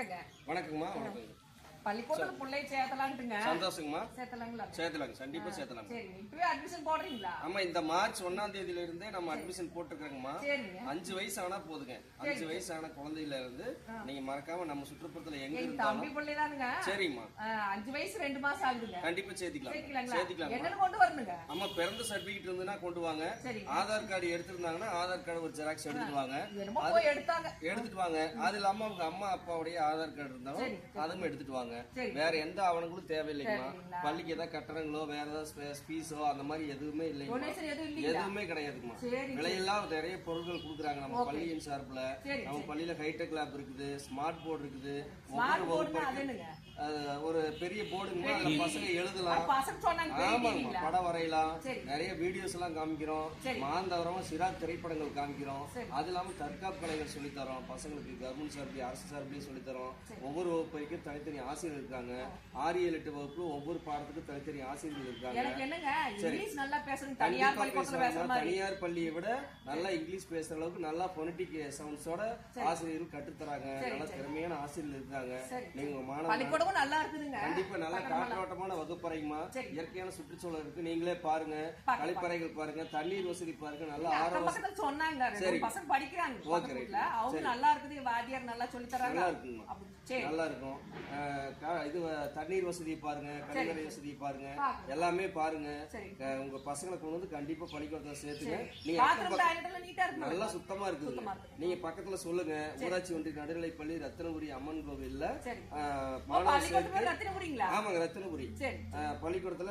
வணக்கங்கம்மா வணக்கங்க பள்ளிக்கூடத்துல பிள்ளைய சேர்த்தலான்ட்டுங்க. சந்தோஷங்கம்மா. சேர்த்தலாங்களா? சேர்த்தலாங்க கண்டிப்பா சேர்த்தலாங்க. சரி இப்பவே அட்மிஷன் போடுறீங்களா? ஆமா இந்த மார்ச் ஒன்னாம் தேதியில இருந்தே நம்ம அட்மிஷன் போட்டுருக்கோங்கம்மா. அஞ்சு வயசு ஆனா போதுங்க. அஞ்சு வயசு ஆன குழந்தையில இருந்து நீங்க மறக்காம நம்ம சுற்றுப்புறத்துல எங்க தம்பி பிள்ளை தானுங்க சரிங்கம்மா அஞ்சு வயசு ரெண்டு மாசம் ஆகுதுங்க. கண்டிப்பா சேர்த்திக்கலாம் சேர்த்திக்கலாம் என்னன்னு கொண்டு வரணுங்க. அம்மா பிறந்த சர்டிபிகேட் இருந்ததுன்னா கொண்டு வாங்க. ஆதார் கார்டு எடுத்திருந்தாங்கன்னா ஆதார் கார்டு ஒரு ஜெராக்ஸ் எடுத்துட்டு வாங்க. எடுத்துட்டு வாங்க. அது இல்லாம அவங்க அம்மா அப்பாவுடைய ஆதார் கார்டு இருந்தாலும் அதுவும் எடுத்துட்டு வாங்க. சரி. வேற எந்த ஆவணங்களும் தேவையில்லைங்கம்மா? பள்ளிக்கு ஏதாவது கட்டணங்களோ வேற ஏதாவது ஃபீஸோ அந்த மாதிரி எதுவுமே டொனேஷன் எதுவும் கிடையாதுங்கம்மா. விலையெல்லாம் நிறைய பொருட்கள் கொடுக்குறாங்க நம்ம பள்ளியின் சார்பில். சரி, நம்ம பள்ளியில ஹைடெக் லேப் இருக்குது ஸ்மார்ட் போர்டு இருக்குது ஒரு பெரிய போர்டுங்க அதுல பசங்க எழுதலாம். தெரியுங்களா படம் வரையலாம். நிறைய வீடியோஸ் எல்லாம் காமிக்கிறோம். மாந்தவரமா சிறார் திரைப்படங்கள் காமிக்கிறோம். அது இல்லாம தற்காப்பு கலைகள் சொல்லி தரோம். பசங்களுக்கு கவர்மெண்ட் சார்பில் அரசு சார்பிலையும் சொல்லி தரோம். ஒவ்வொரு வகுப்பைக்கும் தனித்தனி ஆசிரியர் இருக்காங்க. ஆறு ஏழு எட்டு வகுப்பு ஒவ்வொரு பாடத்துக்கும் தனித்தனி ஆசிரியர்கள் இருக்காங்க. எனக்கு என்னங்க இங்கிலீஷ் நல்லா பேசுறீங்க தனியார் கண்டிப்பா பள்ளிக்கூடத்துல பேசுற பேசுறாங்க. மாதிரி. தனியார் பள்ளியை விட நல்லா இங்கிலீஷ் பேசுற அளவுக்கு நல்லா பொலிட்டிக் சவுண்ட்ஸோட ஆசிரியர்கள் கற்றுத்தராங்க. நல்ல திறமையான ஆசிரியர்கள் இருக்காங்க. சரி. நீங்க உங்க மாணவ பள்ளிக்கூடமும் நல்லா இருக்குதுங்க. கண்டிப்பா நல்ல காற்றோட்டமான வகுப்பறைங்கம்மா இயற்கையான சுற்றுச்சூழல் இருக்கு. நீங்களே பாருங்க. கழிப்பறைகள் பாருங்க. தண்ணீர் வசதி பாருங்க. நல்லா ஆரோக்கியம் சொன்னாங்க. மூணு பசங்க படிக்கிறாங்க. அவங்க நல்லா இருக்குது. வாத்தியார் நல்லா சொல்லி தராங்க நல்லா சரி. நல்லா இருக்கும். இது தண்ணீர் வசதி பாருங்க கழிவறை வசதி பாருங்க. எல்லாமே பாருங்க. உங்க பசங்களை கொண்டு வந்து கண்டிப்பா பள்ளிக்கூடத்தை சேர்த்துங்க. நீங்க நல்லா சுத்தமா இருக்குதுங்க. நீங்க பக்கத்துல சொல்லுங்க. ஊராட்சி ஒன்றிய நடுநிலைப்பள்ளி ரத்தினபுரி அம்மன் கோவில்ல மாணவர் சேர்க்கை ஆமாங்க ரத்தினபுரி. பள்ளிக்கூடத்துல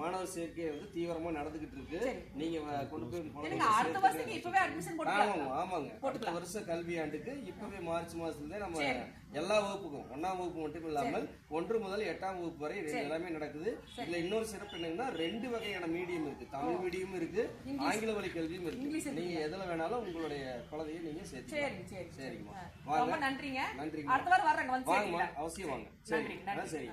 மாணவர் சேர்க்கை வந்து தீவிரமா நடந்துகிட்டு இருக்கு. நீங்க கொண்டு போய் ஆமாங்க அடுத்த வருஷ கல்வி ஆண்டுக்கு இப்பவே மார்ச் மாசத்துல நம்ம எல்லா வகுப்புக்கும் ஒன்னாம் வகுப்பு மட்டும் இல்லாமல் ஒன்று முதல் எட்டாம் வகுப்பு வரை எல்லாமே நடக்குது. இதுல இன்னொரு சிறப்பு என்னன்னா ரெண்டு வகையான மீடியம் இருக்கு. தமிழ் மீடியம் இருக்கு. ஆங்கில வழி கல்வியும் இருக்கு. நீங்க எதுல வேணாலும் உங்களுடைய குழந்தைய நீங்க சேர்த்துக்கலாம். சரி சரி சரிங்கம்மா. ரொம்ப நன்றிங்க. நன்றிங்க அடுத்த வாரம் வர்றேங்க. வந்து வாங்கம்மா சேர்த்துக்கலாம். அவசியம் வாங்க. சரி. நன்றி. ஆ, சரி.